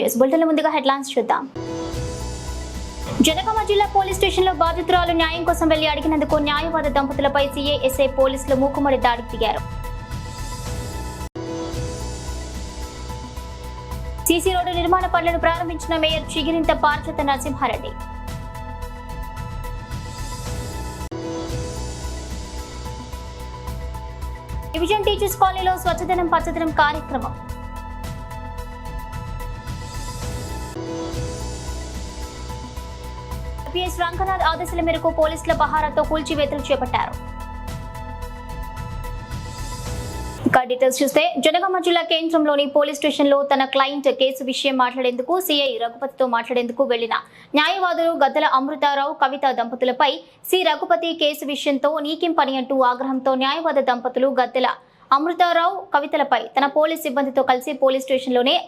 News bulletin ముందుగా headlines చూద్దాం. జనగామ జిల్లా పోలీస్ స్టేషన్లో బాధితురాలు న్యాయం కోసం వెళ్ళి అడిగినందుకు న్యాయవాద దంపతులపై సీఏఎస్ఐ పోలీసులు మూకుమ్మడి దాడికి దిగారు. సీసీ రోడ్డు నిర్మాణ పనులను ప్రారంభించిన mayor Chigirintha Parijatha Narasimha Reddy. Division teachers కాలనీలో స్వచ్ఛదనం పచ్చదనం కార్యక్రమం. ఎస్పీఎస్ రంగనాథ్ ఆదేశాల మేరకు పోలీసుల బహారాతో కూల్చివేతలు చేపట్టారు. ఇంకా డీటెయిల్స్ చూస్తే జనగామ జిల్లా కేంద్రంలోని పోలీస్ స్టేషన్లో తన క్లయింట్ కేసు విషయం మాట్లాడేందుకు సిఐ రఘుపతితో మాట్లాడేందుకు వెళ్ళిన న్యాయవాదులు గద్దల అమృతారావు కవిత దంపతులపై సి రఘుపతి కేసు విషయంతో నీకిం పని అంటూ ఆగ్రహంతో న్యాయవాద దంపతులు గద్దెల అమృతారావు కవితలపై తన పోలీస్ సిబ్బందితో కలిసి పోలీస్ స్టేషన్లోనే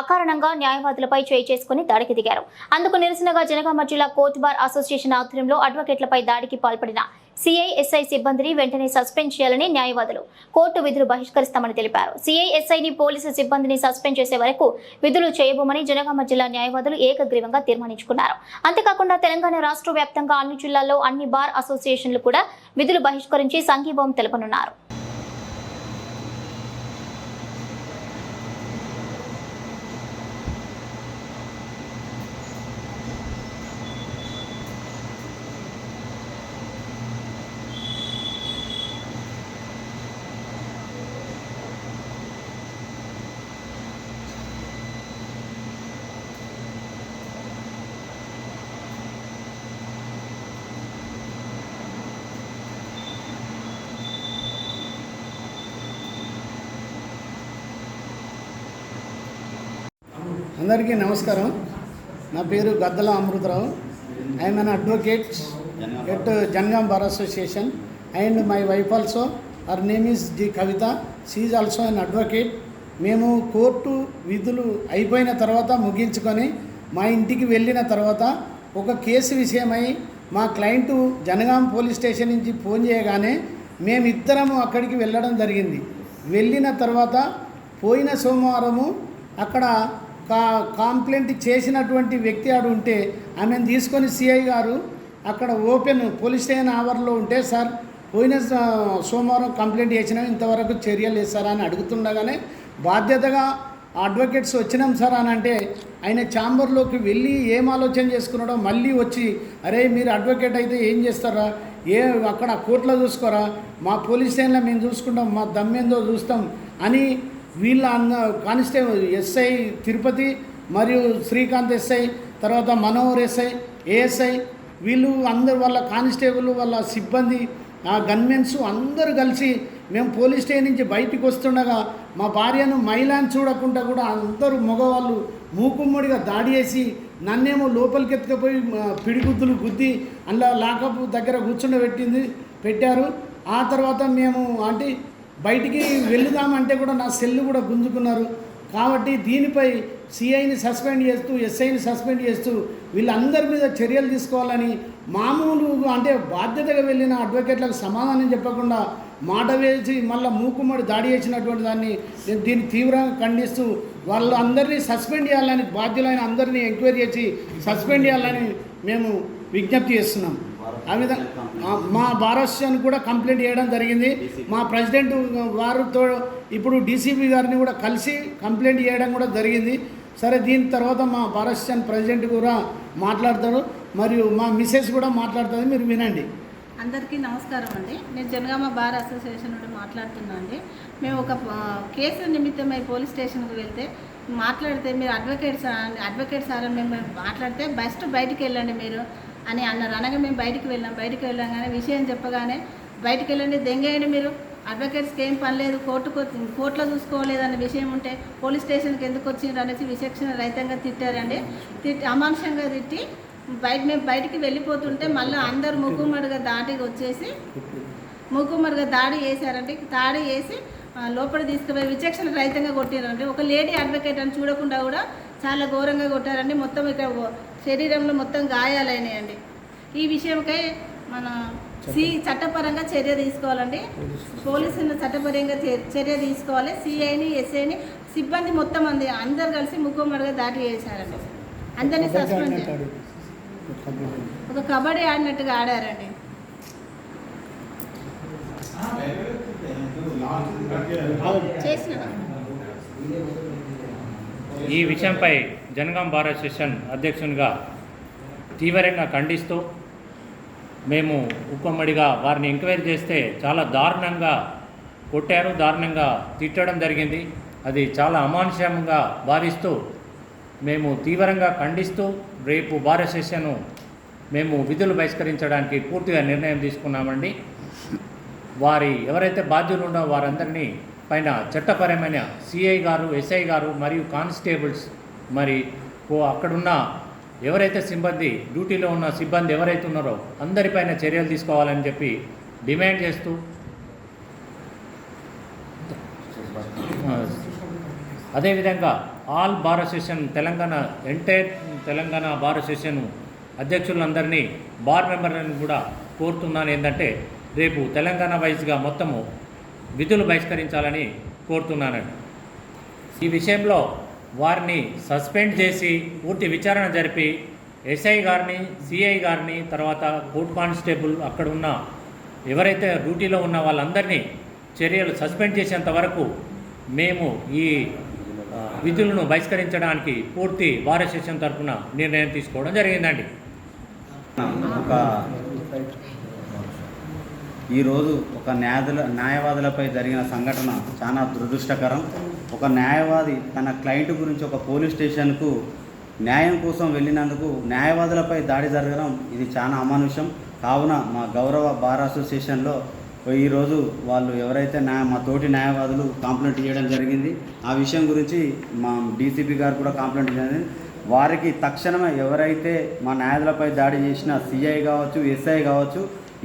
అకారణంగా న్యాయవాదులపై చేయి చేసుకుని దాడికి దిగారు. అందుకు నిరసనగా జనగామ జిల్లా కోర్టు బార్ అసోసియేషన్ ఆధ్వర్యంలో అడ్వకేట్లపై దాడికి పాల్పడిన సిఐఎస్ఐ సిబ్బందిని వెంటనే సస్పెండ్ చేయాలని న్యాయవాదులు కోర్టు విధులు బహిష్కరిస్తామని తెలిపారు. సిఐఎస్ఐని పోలీసు సిబ్బందిని సస్పెండ్ చేసే వరకు విధులు చేయబోమని జనగామ జిల్లా న్యాయవాదులు ఏకగ్రీవంగా తీర్మానించుకున్నారు. అంతేకాకుండా తెలంగాణ రాష్ట్ర వ్యాప్తంగా అన్ని జిల్లాల్లో అన్ని బార్ అసోసియేషన్లు కూడా విధులు బహిష్కరించి సంఘీభావం తెలుపనున్నారు. అందరికీ నమస్కారం. నా పేరు Gaddala Amrutha Rao. I'm an advocate at Jangaon bar association and my wife also her name is the Kavitha she also an advocate మేము కోర్టు విధులు అయిపోయిన తర్వాత ముగించుకొని మా ఇంటికి వెళ్ళిన తర్వాత ఒక కేసు విషయమై మా క్లయింట్ జనగాం పోలీస్ స్టేషన్ నుంచి ఫోన్ చేయగానే మేమిద్దరము అక్కడికి వెళ్ళడం జరిగింది. వెళ్ళిన తర్వాత పోయిన సోమవారము అక్కడ కా కాంప్లైంట్ చేసినటువంటి వ్యక్తి ఆడు ఉంటే ఆమెను తీసుకొని సిఐ గారు అక్కడ ఓపెన్ పోలీస్ స్టేషన్ ఆవర్లో ఉంటే సార్ పోయిన సోమవారం కంప్లైంట్ చేసినా ఇంతవరకు చర్యలు లేదు సార్ అని అడుగుతుండగానే బాధ్యతగా అడ్వకేట్స్ వచ్చినాం సార్ అని అంటే ఆయన ఛాంబర్లోకి వెళ్ళి ఏం ఆలోచన చేసుకున్నాడో మళ్ళీ వచ్చి అరే మీరు అడ్వకేట్ అయితే ఏం చేస్తారా? ఏ అక్కడ కోర్టులో చూసుకోరా? మా పోలీస్ స్టేషన్లో మేము చూసుకుంటాం మా దమ్మేందో చూస్తాం అని వీళ్ళ అన్న కానిస్టేబుల్ ఎస్ఐ తిరుపతి మరియు శ్రీకాంత్ ఎస్ఐ తర్వాత మనోహర్ ఎస్ఐ ఏఎస్ఐ వీళ్ళు అందరు వాళ్ళ కానిస్టేబుల్ వాళ్ళ సిబ్బంది ఆ గన్మెన్స్ అందరూ కలిసి మేము పోలీస్ స్టేషన్ నుంచి బయటికి వస్తుండగా మా భార్యను మైలాన్ చూడకుండా కూడా అందరూ మగవాళ్ళు మూకుమ్మడిగా దాడి చేసి నన్నేమో లోపలికి ఎత్తుకుపోయి పిడిగుద్దులు గుద్ది అందులో లాకప్ దగ్గర కూర్చుండబెట్టింది పెట్టారు. ఆ తర్వాత మేము అంటే బయటికి వెళుదామంటే కూడా నా సెల్లు కూడా గుంజుకున్నారు. కాబట్టి దీనిపై సిఐని సస్పెండ్ చేస్తూ ఎస్ఐని సస్పెండ్ చేస్తూ వీళ్ళందరి మీద చర్యలు తీసుకోవాలని మామూలు అంటే బాధ్యతగా వెళ్ళిన అడ్వకేట్లకు సమాధానం చెప్పకుండా మాట వేసి మళ్ళీ మూకుమ్మడి దాడి చేసినటువంటి దాన్ని నేను దీన్ని తీవ్రంగా ఖండిస్తూ వాళ్ళందరినీ సస్పెండ్ చేయాలని బాధ్యులైన అందరినీ ఎంక్వైరీ చేసి సస్పెండ్ చేయాలని మేము విజ్ఞప్తి చేస్తున్నాం. ఆ విధంగా మా బారోస్యాన్ని కూడా కంప్లైంట్ చేయడం జరిగింది. మా ప్రెసిడెంట్ వారితో ఇప్పుడు డీసీపీ గారిని కూడా కలిసి కంప్లైంట్ చేయడం కూడా జరిగింది. సరే దీని తర్వాత మా బారోస్యాన్ ప్రెసిడెంట్ కూడా మాట్లాడతారు. మరియు మా మిస్సెస్ కూడా మాట్లాడుతుంది. మీరు వినండి. అందరికీ నమస్కారం అండి. నేను జనగామ బార్ అసోసియేషన్ నుండి మాట్లాడుతున్నా అండి. మేము ఒక కేసు నిమిత్తమై పోలీస్ స్టేషన్కి వెళ్తే మాట్లాడితే మీరు అడ్వకేట్ సార్ అడ్వకేట్ సార్ అని మేము మాట్లాడితే బెస్ట్ బయటికి వెళ్ళండి మీరు. అని అన్నారు. అనగా మేము బయటికి వెళ్ళాం. బయటికి వెళ్ళగానే విషయం చెప్పగానే బయటికి వెళ్ళండి దెంగేయండి మీరు. అడ్వకేట్స్కి ఏం పని లేదు. కోర్టుకు కోర్టులో చూసుకోలేదు అనే విషయం ఉంటే పోలీస్ స్టేషన్కి ఎందుకు వచ్చిండ్రు అనేసి విచక్షణ రహితంగా తిట్టారండి. తిట్టి అమాంసంగా తిట్టి బయట మేము బయటికి వెళ్ళిపోతుంటే మళ్ళీ అందరు ముక్కుమడిగా దాటికి వచ్చేసి మూకుమ్మడిగా దాడి చేశారండి. దాడి చేసి లోపల తీసుకుపోయి విచక్షణ రహితంగా కొట్టారండి ఒక లేడీ అడ్వకేట్ అని చూడకుండా కూడా చాలా ఘోరంగా కొట్టారండి. మొత్తం ఇక్కడ శరీరంలో మొత్తం గాయాలైనాయండి. ఈ విషయంకై మన సి చట్టపరంగా చర్య తీసుకోవాలండి. పోలీసులు. చట్టపరంగా చే- చర్య తీసుకోవాలి. సిఐని ఎస్ఐని సిబ్బంది మొత్తం మంది అందరు కలిసి ముక్కుమడిగా దాడి చేశారండి. అందరినీ సస్పెండ్ చేశారు. ఒక కబడ్డీ ఆడినట్టుగా ఆడారండి. చేసిన ఈ విషయంపై జనగాం బార్ అసోసియేషన్ అధ్యక్షునిగా తీవ్రంగా ఖండిస్తూ మేము ఉప్పమ్మడిగా వారిని ఎంక్వైరీ చేస్తే చాలా దారుణంగా కొట్టారు దారుణంగా తిట్టడం జరిగింది. అది చాలా అమానుషంగా భావిస్తూ మేము తీవ్రంగా ఖండిస్తూ రేపు బార్ అసోసియేషన్ మేము విధులు బహిష్కరించడానికి పూర్తిగా నిర్ణయం తీసుకున్నామండి. వారి ఎవరైతే బాధ్యులు ఉండో వారందరినీ పైన చట్టపరమైన సిఐ గారు ఎస్ఐ గారు మరియు కానిస్టేబుల్స్ మరి ఓ అక్కడున్న ఎవరైతే సిబ్బంది డ్యూటీలో ఉన్న సిబ్బంది ఎవరైతే ఉన్నారో అందరిపైన చర్యలు తీసుకోవాలని చెప్పి డిమాండ్ చేస్తూ అదేవిధంగా all bar association Telangana entire Telangana bar association అధ్యక్షులందరినీ bar మెంబర్లను కూడా కోరుతున్నాను. ఏంటంటే రేపు తెలంగాణ వైజ్గా మొత్తము విధులు బహిష్కరించాలని కోరుతున్నానండి. ఈ విషయంలో వారిని సస్పెండ్ చేసి పూర్తి విచారణ జరిపి ఎస్ఐ గారిని సిఐ గారిని తర్వాత కోర్ట్ కానిస్టేబుల్ అక్కడ ఉన్న ఎవరైతే డ్యూటీలో ఉన్న వాళ్ళందరినీ చర్యలు సస్పెండ్ చేసేంత వరకు మేము ఈ విధులను బహిష్కరించడానికి పూర్తి భారత శిక్షణ తరఫున నిర్ణయం తీసుకోవడం జరిగిందండి. ఒక ఈరోజు ఒక న్యాయదుల న్యాయవాదులపై జరిగిన సంఘటన చాలా దురదృష్టకరం. ఒక న్యాయవాది తన క్లయింట్ గురించి ఒక పోలీస్ స్టేషన్కు న్యాయం కోసం వెళ్ళినందుకు న్యాయవాదులపై దాడి జరగడం ఇది చాలా అమానుషం. కావున మా గౌరవ బార్ అసోసియేషన్లో ఈరోజు వాళ్ళు ఎవరైతే న్యాయ మా తోటి న్యాయవాదులు కంప్లైంట్ చేయడం జరిగింది. ఆ విషయం గురించి మా డీసీపీ గారు కూడా కంప్లైంట్ చేయడం వారికి తక్షణమే ఎవరైతే మా న్యాయదులపై దాడి చేసిన సిఐ కావచ్చు ఎస్ఐ కావచ్చు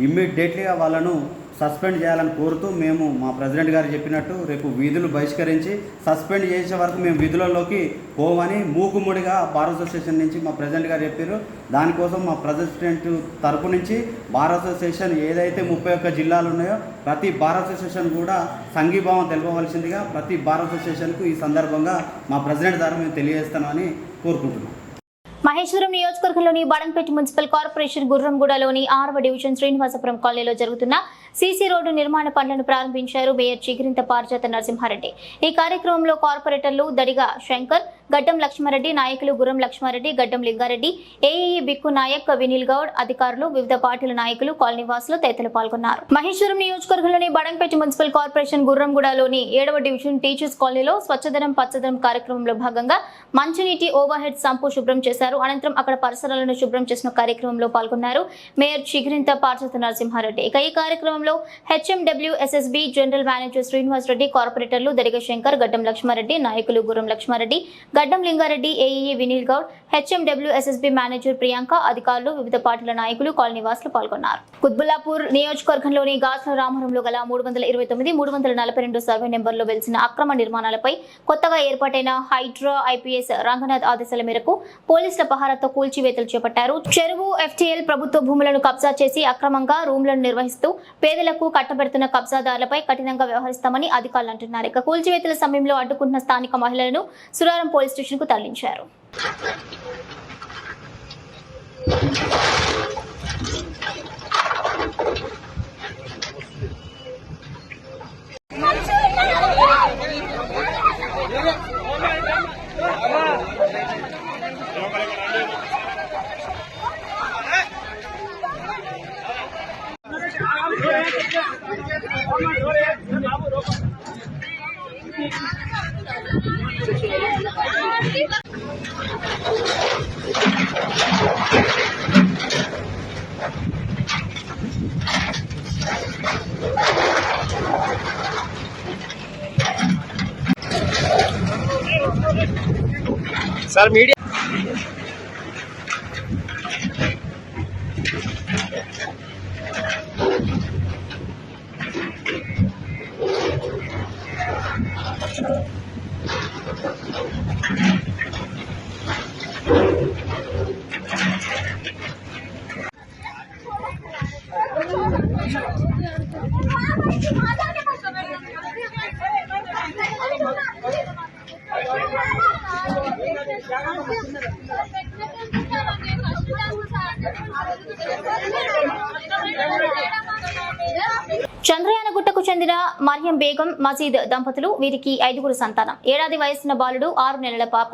ఇమ్మీడియట్లీగా వాళ్ళను సస్పెండ్ చేయాలని కోరుతూ మేము మా ప్రెసిడెంట్ గారు చెప్పినట్టు రేపు విధులు బహిష్కరించి సస్పెండ్ చేసే వరకు మేము విధులలోకి పోవని మూకుముడిగా బార్ అసోసియేషన్ నుంచి మా ప్రెసిడెంట్ గారు చెప్పారు. దానికోసం మా ప్రెసిడెంట్ తరపు నుంచి బార్ అసోసియేషన్ ఏదైతే ముప్పై ఒక్క జిల్లాలు ఉన్నాయో ప్రతి బార్ అసోసియేషన్ కూడా సంఘీభావం తెలపవలసిందిగా ప్రతి బార్ అసోసియేషన్కు ఈ సందర్భంగా మా ప్రెసిడెంట్ ద్వారా మేము తెలియజేస్తామని కోరుకుంటున్నాం. మహేశ్వరం నియోజకవర్గంలోని బడంపేట మున్సిపల్ కార్పొరేషన్ గుర్రంగూడలోని ఆరవ డివిజన్ శ్రీనివాసపురం కాలనీలో జరుగుతున్న సీసీ రోడ్డు నిర్మాణ పనులను ప్రారంభించారు మేయర్ చిగిరింత పారిజాత నరసింహారెడ్డి. ఈ కార్యక్రమంలో కార్పొరేటర్లు దడిగా శంకర్ గడ్డం లక్ష్మారెడ్డి నాయకులు గురం లక్ష్మారెడ్డి గడ్డం లింగారెడ్డి ఏఈఈ బిక్కు నాయక్ వినిల్ గౌడ్ అధికారులు వివిధ పార్టీల నాయకులు కాలనీవాసులు తదితరులు పాల్గొన్నారు. మహేశ్వరం నియోజకవర్గంలోని బడంపేట మున్సిపల్ కార్పొరేషన్ గుర్రంగూడలోని ఏడవ డివిజన్ టీచర్స్ కాలనీలో స్వచ్ఛదనం పచ్చదనం కార్యక్రమంలో భాగంగా మంచినీటి ఓవర్ హెడ్ సంపు శుభ్రం చేశారు. అనంతరం అక్కడ పరిసరాలను శుభ్రం చేసిన కార్యక్రమంలో పాల్గొన్నారు మేయర్ చిగిరింత పార్వత నరసింహారెడ్డి. ఇక ఈ కార్యక్రమంలో H M W S S B general manager Srinivas Reddy కార్పొరేటర్లు దరిగ శంకర్ గడ్డం లక్ష్మారెడ్డి నాయకులు Guram Lakshma Reddy Gaddam Linga Reddy A E E Vineel Goud H M W S S B manager Priyanka అధికారులు వివిధ పార్టీల నాయకులు కాలనీవాసులు పాల్గొన్నారు. కుత్బుల్లాపూర్ నియోజకవర్గంలోని గాస్ల రామవరంలో గల మూడు వందల ఇరవై తొమ్మిది మూడు వందల నలభై రెండు సర్వే నెంబర్లో వెలిసిన అక్రమ నిర్మాణాలపై కొత్తగా ఏర్పాటైన హైడ్రా ఐపీఎస్ రంగనాథ్ ఆదేశాల మేరకు పోలీసుల పహారాతో కూల్చివేతలు చేపట్టారు. చెరువు ఎఫ్టీఎల్ ప్రభుత్వ భూములను కబ్జా చేసి అక్రమంగా రూమ్లను నిర్వహిస్తూ పేదలకు కట్టబెడుతున్న కబ్జాదారులపై కఠినంగా వ్యవహరిస్తామని అధికారులు అంటున్నారు. ఇక కూల్చివేతల సమయంలో అడ్డుకుంటున్న స్థానిక మహిళలను సురారం పోలీస్ స్టేషన్కు తరలించారు చంద్రయానగుట్టకు చెందిన మరియం బేగం మజీద్ దంపతులు వీరికి ఐదుగురు సంతానం. ఏడాది వయసున్న బాలుడు ఆరు నెలల పాప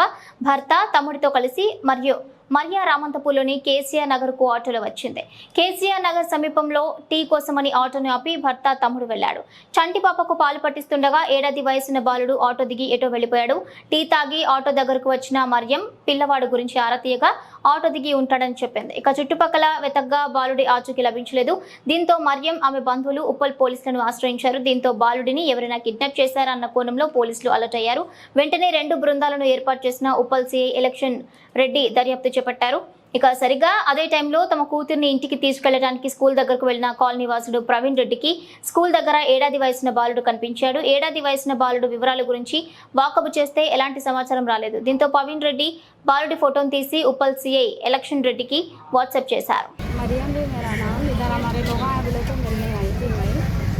భర్త తమ్ముడితో కలిసి మరియు మరియా రామంతపూర్లోని కేసీఆర్ నగర్కు ఆటోలో వచ్చింది. కేసీఆర్ నగర్ సమీపంలో టీ కోసమని ఆటోను ఆపి భర్త తమ్ముడు వెళ్ళాడు చంటి పాపకు పాలు పట్టిస్తుండగా ఏడాది వయసున్న బాలుడు ఆటో దిగి ఎటో వెళ్ళిపోయాడు టీ తాగి ఆటో దగ్గరకు వచ్చిన మరియం పిల్లవాడు గురించి ఆరా తీయగా ఆటో దిగి ఉంటాడని చెప్పింది. ఇక చుట్టుపక్కల వెతగ్గా బాలుడి ఆచూకీ లభించలేదు. దీంతో మరియం ఆమె బంధువులు ఉప్పల్ పోలీసులను ఆశ్రయించారు. దీంతో బాలుడిని ఎవరైనా కిడ్నాప్ చేశారన్న కోణంలో పోలీసులు అలర్ట్ అయ్యారు. వెంటనే రెండు బృందాలను ఏర్పాటు చేసిన ఉప్పల్ సిఐ ఎలక్షన్ రెడ్డి దర్యాప్తు చేపట్టారు ఇక సరిగా అదే టైంలో తమ కూతుర్ని ఇంటికి తీసుకెళ్లడానికి స్కూల్ దగ్గరకు వెళ్లిన కాలనీ వాసుడు ప్రవీణ్ రెడ్డికి స్కూల్ దగ్గర ఏడాది వయసున్న బాలుడు కనిపించాడు ఏడాది వయసున్న బాలుడు వివరాల గురించి వాకబు చేస్తే ఎలాంటి సమాచారం రాలేదు దీంతో ప్రవీణ్ రెడ్డి బాలుడి ఫోటోను తీసి ఉప్పల్ సిఐ ఎలక్షన్ రెడ్డికి వాట్సాప్ చేశారు मरियम भी मेरा नाम इधर हमारे लोग आए बोले तो मिलने आई थी मैं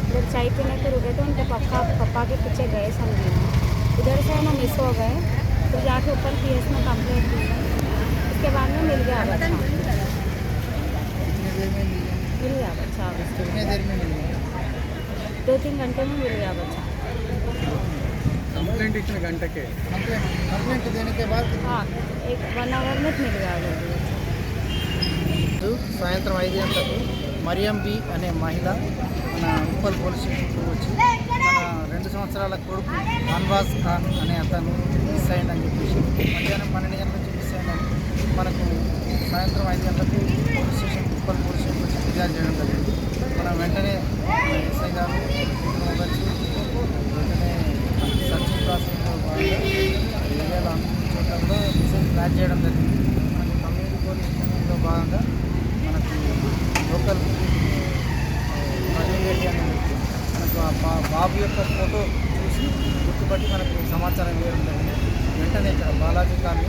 इधर चाय पीने के रुके तो उनके पप्पा पप्पा के पीछे गए समझे इधर से हम मिस हो गए फिर जाके ऊपर पी एस में कंप्लेंट की उसके बाद में मिल गया बच्चा मिल गया बच्चा कितने देर में मिल गया दो तीन घंटे में मिल गया बच्चा कंप्लेंट इतने घंटे के कंप्लेंट देने के बाद हाँ एक वन आवर में मिल गया बच्चा సాయంత్రం ఐదు గంటలకు మరియం బి అనే మహిళ మన ఉప్పల్ పోలీస్ స్టేషన్కి వచ్చి మన రెండు సంవత్సరాల కొడుకు అన్వాజ్ ఖాన్ అనే అతను మిస్ అయిందని చెప్పేసి మధ్యాహ్నం పన్నెండు గంటల నుంచి మిస్ అయిందని మనకు సాయంత్రం ఐదు గంటలకి police station Uppal police station వచ్చి ఫిర్యాదు చేయడం జరిగింది. మనం వెంటనే ఎస్ఐ గారు వచ్చి వెంటనే సర్చింగ్ ప్రాసెస్లో భాగంగా ఏరియాలో అన్ని చోట్ల కూడా మెసేజ్ ప్లాన్ చేయడం జరిగింది. మనకి కమ్యూనిటీ పోలీస్ స్టేషన్లో భాగంగా మనకు లోకల్ మనకు ఆ బాబు యొక్క ఫోటో చూసి గుర్తుపట్టి మనకు సమాచారం ఇవ్వడం జరిగింది. వెంటనే ఇక్కడ బాలాజీ కాలనీ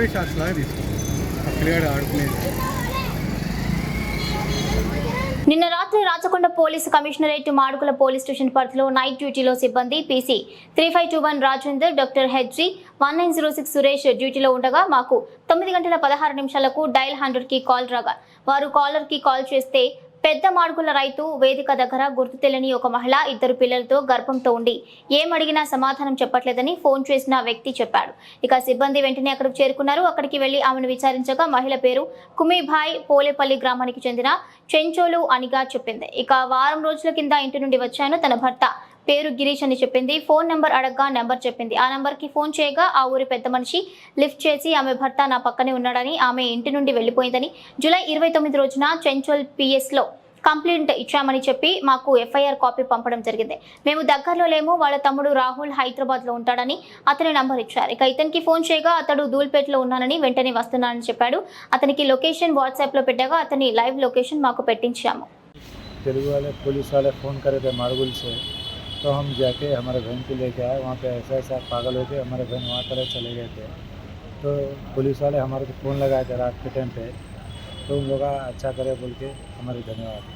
కొద్దిగా షాట్స్ లాగా తీసుకో పిల్లగాడు ఆడుకునేది. నిన్న రాత్రి రాచకొండ పోలీసు కమిషనరేట్ మాడుకుల పోలీస్ స్టేషన్ పరిధిలో నైట్ డ్యూటీలో సిబ్బంది PC three five two one Rajender doctor HG one nine zero six Suresh డ్యూటీలో ఉండగా మాకు తొమ్మిది గంటల పదహారు నిమిషాలకు డయల్ హండ్రెడ్కి కాల్ రాగా. వారు కాలర్కి కాల్ చేస్తే పెద్ద మాడుగుల రైతు వేదిక దగ్గర గుర్తు తెలియని ఒక మహిళ ఇద్దరు పిల్లలతో గర్భంతో ఉండి ఏమడిగినా సమాధానం చెప్పట్లేదని ఫోన్ చేసిన వ్యక్తి చెప్పాడు. ఇక సిబ్బంది వెంటనే అక్కడికి చేరుకున్నారు. అక్కడికి వెళ్ళి ఆమెను విచారించగా మహిళ పేరు కుమిభాయ్ పోలేపల్లి గ్రామానికి చెందిన చెంచోలు అనిగా చెప్పింది. ఇక వారం రోజుల కింద ఇంటి నుండి వచ్చాను తన భర్త పేరు గిరీష్ అని చెప్పింది. ఫోన్ నెంబర్ అడగ్గా నెంబర్ చెప్పింది. ఆ నెంబర్కి ఫోన్ చేయగా ఆ ఊరి పెద్ద మనిషి లిఫ్ట్ చేసి ఆమె భర్త నా పక్కనే ఉన్నాడని ఆమె ఇంటి నుండి వెళ్ళిపోయిందని జూలై ఇరవై తొమ్మిది రోజున చెంచోల్ పిఎస్లో కంప్లైంట్ ఇచ్చామని చెప్పి మాకు ఎఫ్ఐఆర్ కాపీ పంపడం జరిగింది. మేము దగ్గరలో లేము. వాళ్ళ తమ్ముడు రాహుల్ హైదరాబాద్లో ఉంటాడని అతని నంబర్ ఇచ్చారు. ఇక ఇతనికి ఫోన్ చేయగా అతడు దూల్పేటలో ఉన్నానని వెంటనే వస్తున్నానని చెప్పాడు. అతనికి లొకేషన్ వాట్సాప్లో పెట్టగా అతని లైవ్ లొకేషన్ మాకు పెట్టించాము. తెలుగు వాళ్ళ పోలీసు వాళ్ళ ఫోన్ కరెక్ట్ మరుగులు చేయాలి तो हम जाके हमारे बहन को लेके आए वहाँ पे ऐसा ऐसा पागल हो गए हमारे बहन वहाँ तरह चले गए थे तो पुलिस वाले हमारे को फ़ोन लगाए थे रात के टाइम पे तो उन लोग अच्छा करे बोल के हमारे धन्यवाद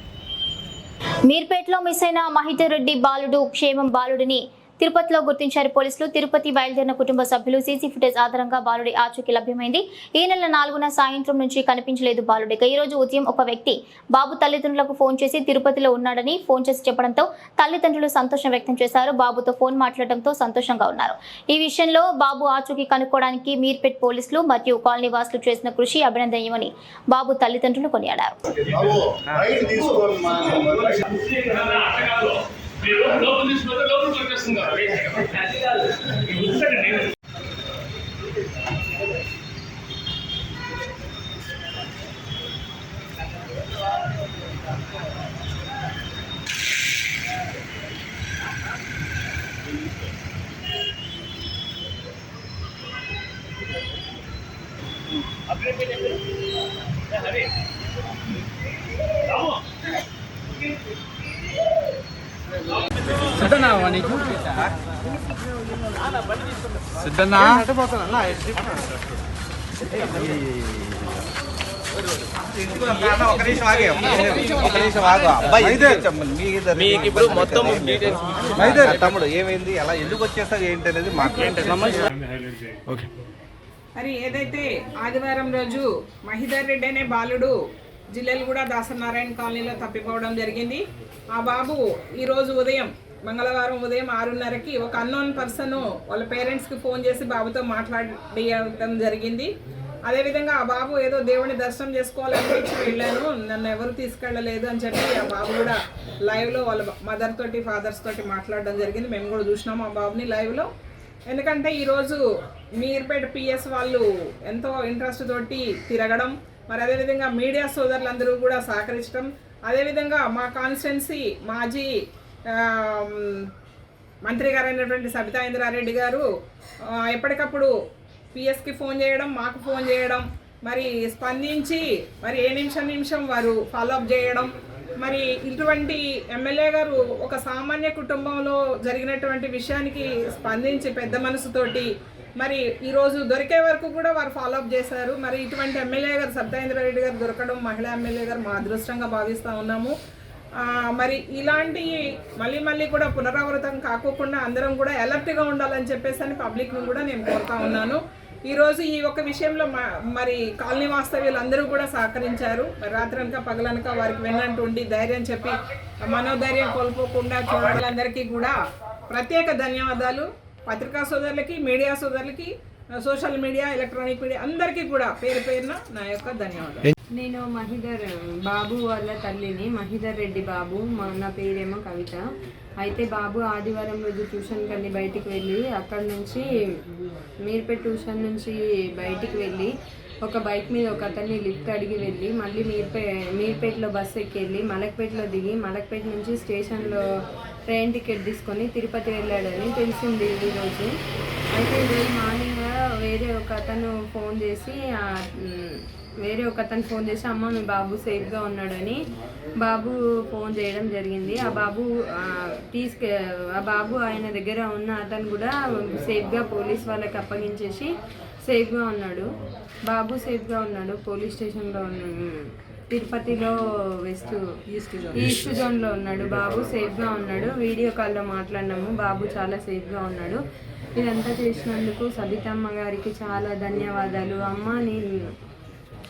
మీర్పేటలో మిస్ అయిన మహిదర్ రెడ్డి బాలుడు క్షేమం బాలుడిని తిరుపతిలో గుర్తించారు పోలీసులు. తిరుపతి బయలుదేరిన కుటుంబ సభ్యులు సీసీ ఫుటేజ్ ఆధారంగా బాలుడి ఆచూకీ లభ్యమైంది. ఈ నెల నాలుగున సాయంత్రం నుంచి కనిపించలేదు బాలుడిక. ఈ రోజు ఉదయం ఒక వ్యక్తి బాబు తల్లిదండ్రులకు ఫోన్ చేసి తిరుపతిలో ఉన్నాడని ఫోన్ చేసి చెప్పడంతో తల్లిదండ్రులు సంతోషం వ్యక్తం చేశారు. బాబుతో ఫోన్ మాట్లాడడంతో సంతోషంగా ఉన్నారు. ఈ విషయంలో బాబు ఆచూకీ కనుక్కోవడానికి మీర్పేట్ పోలీసులు మరియు కాలనీ వాసులు చేసిన కృషి అభినందనీయమని బాబు తల్లిదండ్రులు కొనియాడారు. మీరు లోపల తీసుకుంటే లోపలికి వచ్చేస్తుంది కదా. మీకు ఇప్పుడు మొత్తం తమ్ముడు ఏమైంది? అలా ఎందుకు వచ్చేస్తారు ఏంటి? అనేది మరి ఏదైతే ఆదివారం రోజు మహిదర్ రెడ్డి అనే బాలుడు జిల్లెలగూడ దాసనారాయణ కాలనీలో తప్పిపోవడం జరిగింది ఆ బాబు ఈరోజు ఉదయం మంగళవారం ఉదయం ఆరున్నరకి ఒక అన్నోన్ పర్సన్ వాళ్ళ పేరెంట్స్కి ఫోన్ చేసి బాబుతో మాట్లాడడం జరిగింది. అదేవిధంగా ఆ బాబు ఏదో దేవుని దర్శనం చేసుకోవాలనిపించి వెళ్ళాను. నన్ను ఎవరు తీసుకెళ్ళలేదు అని చెప్పి ఆ బాబు కూడా లైవ్లో వాళ్ళ మదర్ తోటి ఫాదర్స్ తోటి మాట్లాడడం జరిగింది. మేము కూడా చూసినాము ఆ బాబుని లైవ్లో ఎందుకంటే ఈరోజు మీర్పేట పిఎస్ వాళ్ళు ఎంతో ఇంట్రెస్ట్ తోటి తిరగడం మరి అదేవిధంగా మీడియా సోదరులందరూ కూడా సహకరించడం అదేవిధంగా మా కాన్స్టెన్సీ మాజీ మంత్రి గారైనటువంటి సబితా ఇంద్రారెడ్డి గారు ఎప్పటికప్పుడు పిఎస్కి ఫోన్ చేయడం మాకు ఫోన్ చేయడం మరి స్పందించి మరి ఏ నిమిషం నిమిషం వారు ఫాలోఅప్ చేయడం మరి ఇటువంటి ఎమ్మెల్యే గారు ఒక సామాన్య కుటుంబంలో జరిగినటువంటి విషయానికి స్పందించి పెద్ద మనసుతోటి మరి ఈరోజు దొరికే వరకు కూడా వారు ఫాలోఅప్ చేశారు. మరి ఇటువంటి ఎమ్మెల్యే గారు సత్యేంద్ర రెడ్డి గారు దొరకడం మహిళా ఎమ్మెల్యే గారు మా అదృష్టంగా భావిస్తూ ఉన్నాము. మరి ఇలాంటి మళ్ళీ మళ్ళీ కూడా పునరావృతం కాకోకుండా అందరం కూడా అలర్ట్గా ఉండాలని చెప్పేసి అని పబ్లిక్ను కూడా నేను కోరుతా ఉన్నాను. ఈరోజు ఈ ఒక్క విషయంలో మరి కాలనీ వాస్తవ్యులందరూ కూడా సహకరించారు. మరి రాత్రనక పగలనక వారికి వెన్నంటూ ఉండి ధైర్యం చెప్పి మనోధైర్యం కోల్పోకుండా చూడాలందరికీ కూడా ప్రత్యేక ధన్యవాదాలు. పత్రికా సోదరులకి మీడియా సోదరులకి సోషల్ మీడియా ఎలక్ట్రానిక్ మీడియా అందరికీ కూడా పేరు పేరున నా యొక్క ధన్యవాదాలు. నేను మహిదర్ బాబు వాళ్ళ తల్లిని మహిదర్ రెడ్డి బాబు మా నా పేరేమో కవిత. అయితే బాబు ఆదివారం రోజు ట్యూషన్కి వెళ్ళి బయటికి వెళ్ళి అక్కడ నుంచి మీర్పేట్ ట్యూషన్ నుంచి బయటికి వెళ్ళి ఒక బైక్ మీద ఒక అతన్ని లిఫ్ట్ అడిగి వెళ్ళి మళ్ళీ మీర్పే మీర్పేటలో బస్సు ఎక్కి వెళ్ళి మలక్పేటలో దిగి మలక్పేట నుంచి స్టేషన్లో ట్రైన్ టికెట్ తీసుకొని తిరుపతి వెళ్ళాడని తెలిసింది ఈరోజు అయితే ఈరోజు మార్నింగ్ వేరే ఒక అతను ఫోన్ చేసి వేరే ఒక అతను ఫోన్ చేసి అమ్మ మీ బాబు సేఫ్గా ఉన్నాడని బాబు ఫోన్ చేయడం జరిగింది. ఆ బాబు తీసుకె ఆ బాబు ఆయన దగ్గర ఉన్న అతను కూడా సేఫ్గా పోలీస్ వాళ్ళకి అప్పగించేసి సేఫ్గా ఉన్నాడు. బాబు సేఫ్గా ఉన్నాడు పోలీస్ స్టేషన్లో ఉన్నాడు. తిరుపతిలో వెస్ట్ ఈస్ట్ జోన్ ఈస్ట్ జోన్లో ఉన్నాడు. బాబు సేఫ్గా ఉన్నాడు. వీడియో కాల్లో మాట్లాడినాము. బాబు చాలా సేఫ్గా ఉన్నాడు. ఇదంతా చేసినందుకు సబితమ్మ గారికి చాలా ధన్యవాదాలు. అమ్మ నేను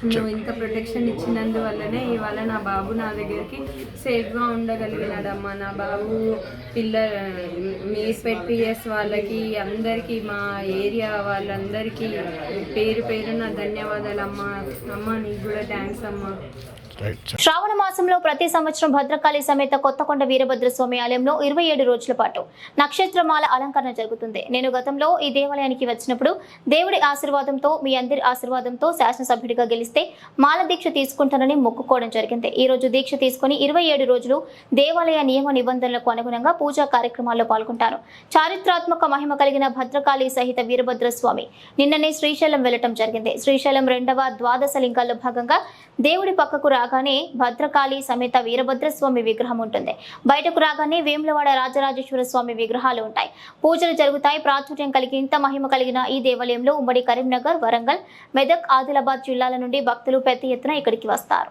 నువ్వు ఇంత ప్రొటెక్షన్ ఇచ్చినందువల్లనే ఇవాళ నా బాబు నా దగ్గరికి సేఫ్గా ఉండగలిగినాడమ్మా. నా బాబు పిల్ల మీ పిఎస్ వాళ్ళకి అందరికీ మా ఏరియా వాళ్ళందరికీ పేరు పేరున ధన్యవాదాలు అమ్మా అమ్మ నీకు కూడా థ్యాంక్స్ అమ్మా. శ్రావణ మాసంలో ప్రతి సంవత్సరం భద్రకాళి సమేత కొత్తకొండ వీరభద్ర స్వామి ఆలయంలో ఇరవై ఏడు రోజుల పాటు నక్షత్రమాల అలంకరణ జరుగుతుంది. నేను గతంలో ఈ దేవాలయానికి వచ్చినప్పుడు దేవుడి ఆశీర్వాదంతో మీ అందరి ఆశీర్వాదంతో శాసనసభ్యుడిగా గెలిస్తే మాల దీక్ష తీసుకుంటానని మొక్కుకోవడం జరిగింది. ఈ రోజు దీక్ష తీసుకుని ఇరవై ఏడు రోజులు దేవాలయ నియమ నిబంధనలకు అనుగుణంగా పూజా కార్యక్రమాల్లో పాల్గొంటారు. చారిత్రాత్మక మహిమ కలిగిన భద్రకాళి సహిత వీరభద్ర స్వామి నిన్ననే శ్రీశైలం వెళ్ళటం జరిగింది. శ్రీశైలం రెండవ ద్వాదశ లింగాల్లో భాగంగా దేవుడి పక్కకు రా రాగానే భద్రకాళి సమేత వీరభద్ర స్వామి విగ్రహం ఉంటుంది. బయటకు రాగానే వేములవాడ రాజరాజేశ్వర స్వామి విగ్రహాలు ఉంటాయి. పూజలు జరుగుతాయి. ప్రాచుర్యం కలిగి ఇంత మహిమ కలిగిన ఈ దేవాలయంలో ఉమ్మడి కరీంనగర్ వరంగల్ మెదక్ ఆదిలాబాద్ జిల్లాల నుండి భక్తులు పెద్ద ఎత్తున ఇక్కడికి వస్తారు.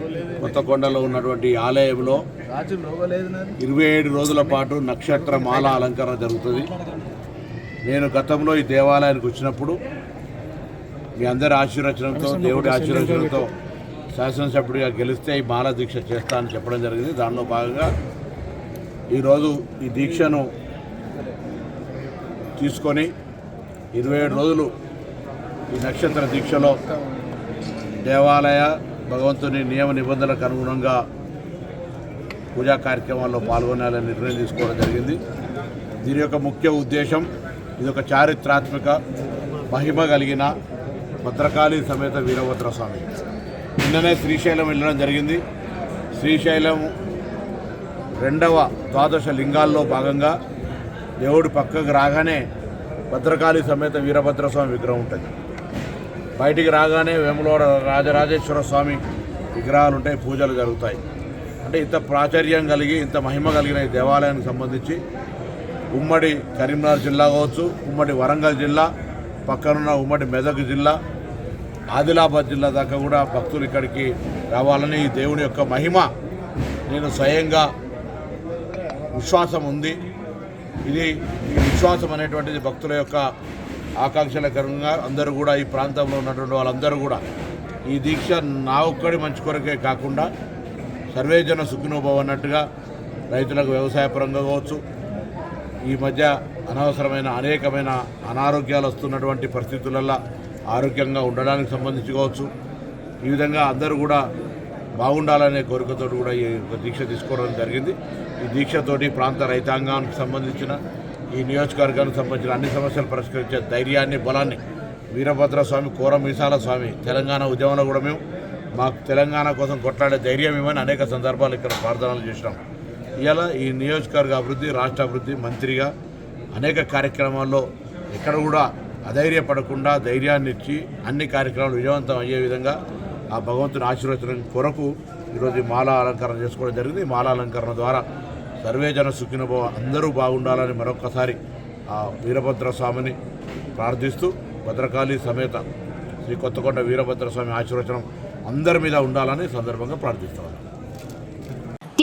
కొత్తకొండలో ఉన్నటువంటి ఆలయంలో ఇరవై ఏడు రోజుల పాటు నక్షత్ర మాల అలంకరణ జరుగుతుంది. నేను గతంలో ఈ దేవాలయానికి వచ్చినప్పుడు మీ అందరి ఆశీర్వచనంతో దేవుడి ఆశీర్వచనంతో శాసనసభ్యుడిగా గెలిస్తే ఈ మాల దీక్ష చేస్తా అని చెప్పడం జరిగింది. దానిలో భాగంగా ఈరోజు ఈ దీక్షను తీసుకొని ఇరవై ఏడు రోజులు ఈ నక్షత్ర దీక్షలో దేవాలయ భగవంతుని నియమ నిబంధనలకు అనుగుణంగా పూజా కార్యక్రమాల్లో పాల్గొనాలని నిర్ణయం తీసుకోవడం జరిగింది. దీని యొక్క ముఖ్య ఉద్దేశం ఇది ఒక చారిత్రాత్మక మహిమ కలిగిన భద్రకాళి సమేత వీరభద్ర స్వామి. నిన్ననే శ్రీశైలం వెళ్ళడం జరిగింది. శ్రీశైలం రెండవ ద్వాదశ లింగాల్లో భాగంగా దేవుడు పక్కకు రాగానే భద్రకాళి సమేత వీరభద్ర స్వామి విగ్రహం ఉంటుంది. బయటికి రాగానే వేములవాడ రాజరాజేశ్వర స్వామి విగ్రహాలు ఉంటాయి పూజలు జరుగుతాయి. అంటే ఇంత ప్రాచుర్యం కలిగి ఇంత మహిమ కలిగిన ఈ దేవాలయానికి సంబంధించి ఉమ్మడి కరీంనగర్ జిల్లా కావచ్చు ఉమ్మడి వరంగల్ జిల్లా పక్కనున్న ఉమ్మడి మెదక్ జిల్లా ఆదిలాబాద్ జిల్లా దాకా కూడా భక్తులు ఇక్కడికి రావాలని ఈ దేవుని యొక్క మహిమ. నేను స్వయంగా విశ్వాసం ఉంది. ఇది ఈ విశ్వాసం అనేటువంటిది భక్తుల యొక్క ఆకాంక్షలకరంగా అందరూ కూడా ఈ ప్రాంతంలో ఉన్నటువంటి వాళ్ళందరూ కూడా ఈ దీక్ష నా ఒక్కడి మంచి కొరకే కాకుండా సర్వేజన సుఖినోభవ అన్నట్టుగా రైతులకు వ్యవసాయపరంగా కావచ్చు ఈ మధ్య అనవసరమైన అనేకమైన అనారోగ్యాలు వస్తున్నటువంటి పరిస్థితులల్లో ఆరోగ్యంగా ఉండడానికి సంబంధించి కావచ్చు ఈ విధంగా అందరూ కూడా బాగుండాలనే కోరికతో కూడా ఈ యొక్క దీక్ష తీసుకోవడం జరిగింది. ఈ దీక్షతోటి ప్రాంత రైతాంగానికి సంబంధించిన ఈ నియోజకవర్గానికి సంబంధించిన అన్ని సమస్యలు పరిష్కరించే ధైర్యాన్ని బలాన్ని వీరభద్ర స్వామి మీసాల స్వామి తెలంగాణ ఉద్యమంలో కూడా మేము మాకు తెలంగాణ కోసం కొట్లాడే ధైర్యం ఇవ్వని అనేక సందర్భాలు ఇక్కడ ప్రార్థనలు చేసినాం. ఇలా ఈ నియోజకవర్గ అభివృద్ధి రాష్ట్ర అభివృద్ధి మంత్రిగా అనేక కార్యక్రమాల్లో ఎక్కడ కూడా అధైర్యపడకుండా ధైర్యాన్ని ఇచ్చి అన్ని కార్యక్రమాలు విజయవంతం అయ్యే విధంగా ఆ భగవంతుని ఆశీర్వచనం కొరకు ఈరోజు మాల అలంకరణ చేసుకోవడం జరిగింది. మాల అలంకరణ ద్వారా సర్వేజన సుఖినభవ అందరూ బాగుండాలని మరొక్కసారి ఆ వీరభద్ర స్వామిని ప్రార్థిస్తూ భద్రకాళి సమేత శ్రీ కొత్తకొండ వీరభద్ర స్వామి ఆశీర్వచనం అందరి మీద ఉండాలని సందర్భంగా ప్రార్థిస్తున్నాను.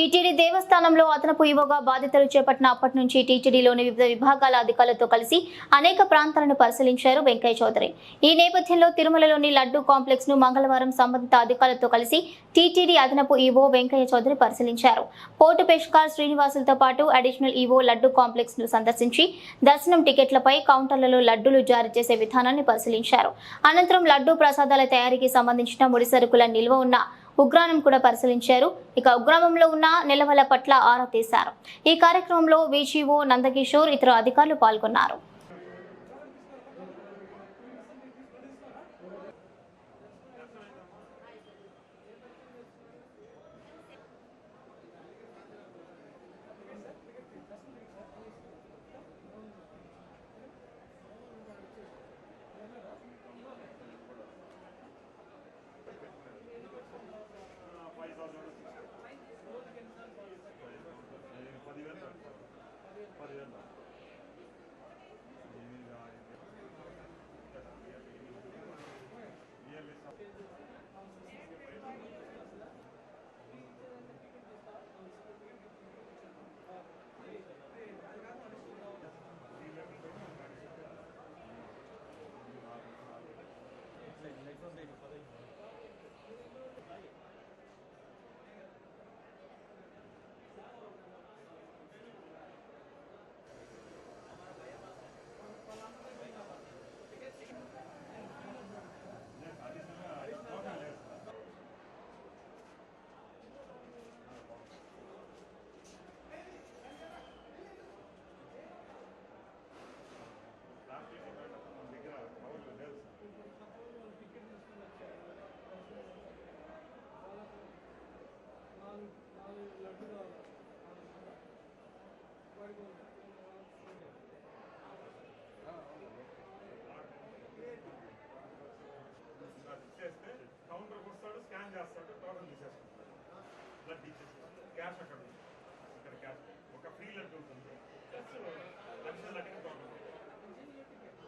టీటీడీ దేవస్థానంలో అదనపు ఈవోగా బాధితులు చేపట్టిన అప్పటి నుంచి టీటీడీలోని వివిధ విభాగాల అధికారులతో కలిసి అనేక ప్రాంతాలను పరిశీలించారు వెంకయ్య చౌదరి. ఈ నేపథ్యంలో తిరుమలలోని లడ్డు కాంప్లెక్స్ను మంగళవారం సంబంధిత అధికారులతో కలిసి టీటీడీ అదనపు ఈవో వెంకయ్య చౌదరి పరిశీలించారు. పోర్టు పెష్కార్ శ్రీనివాసులతో పాటు అడిషనల్ ఈవో లడ్డు కాంప్లెక్స్ను సందర్శించి దర్శనం టికెట్లపై కౌంటర్లలో లడ్డూలు జారీ చేసే విధానాన్ని పరిశీలించారు. అనంతరం లడ్డూ ప్రసాదాల తయారీకి సంబంధించిన ముడి సరుకుల నిల్వ ఉన్న ఉగ్రాణం కూడా పరిశీలించారు. ఇక ఉగ్రామంలో ఉన్న నిలవల పట్ల ఆరా తీశారు. ఈ కార్యక్రమంలో విజీఓ నందకిషోర్ ఇతర అధికారులు పాల్గొన్నారు. ప్లస్ అడిషనల్ లెట్ టోటల్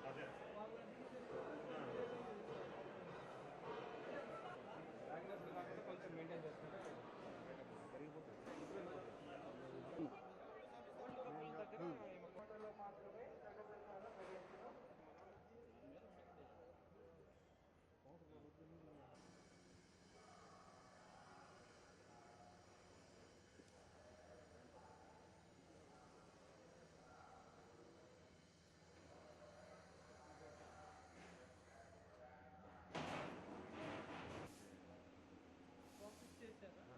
అదే కొంచెం మెయింటైన్ చేసుకుంటే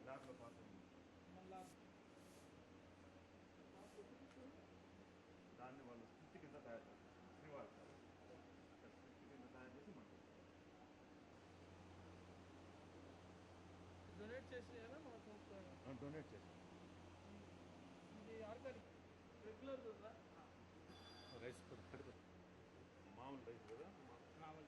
దాంట్లో పాస్ దాన్ని వాళ్ళు స్టిచ్ కింద తయారు చేస్తారు శ్రీవారు స్టిచ్ కింద తయారు చేసి మనకి డొనేట్ చేసేయాలా మనకు డొనేట్ రెగ్యులర్ రైస్ మామూలు రైస్ కదా? మామూలు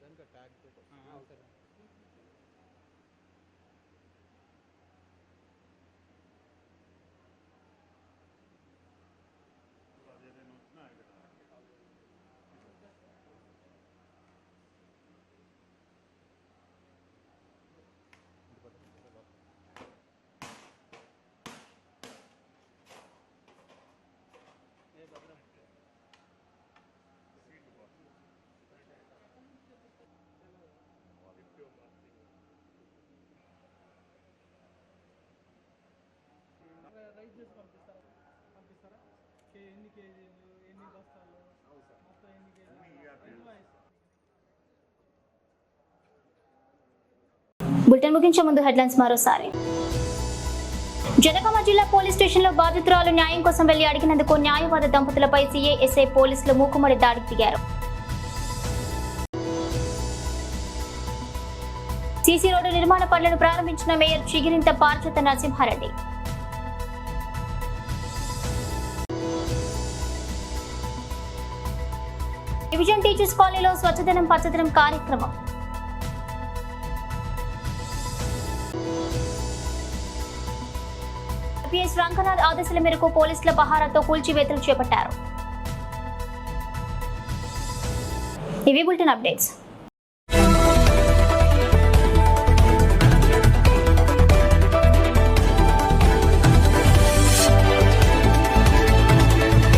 దానికి ట్యాగ్ పెట్టు అదేదైనా వచ్చినా ఇక్కడ ఏ భద్రం సీట్ బాక్స్ ఫిఫ్టీ రైస్ చేసి పంపిస్తారా పంపిస్తారా కే- ఎన్ని కేజీలు ఎన్ని బస్తాలు మొత్తం ఎన్ని కేజీలు బులెటిన్ ముగించే ముందు హెడ్లైన్స్ మరోసారి. జనగామ జిల్లా పోలీస్ స్టేషన్లో బాధితురాలు న్యాయం కోసం వెళ్ళి అడిగినందుకు న్యాయవాద దంపతులపై సీఏ ఎస్ఐ పోలీసులు మూకుమ్మడి దాడికి దిగారు. సీసీ రోడ్డు నిర్మాణ పనులను ప్రారంభించిన mayor Chigirintha Parijatha Narasimha Reddy. Division teachers కాలనీలో స్వచ్ఛదనం పచ్చదనం కార్యక్రమం. ఐపీఎస్ రంగనాథ్ ఆదేశాల మేరకు పోలీసుల పహారాతో కూల్చివేతలు చేపట్టారు. ఇవి బులెటిన్ అప్డేట్స్.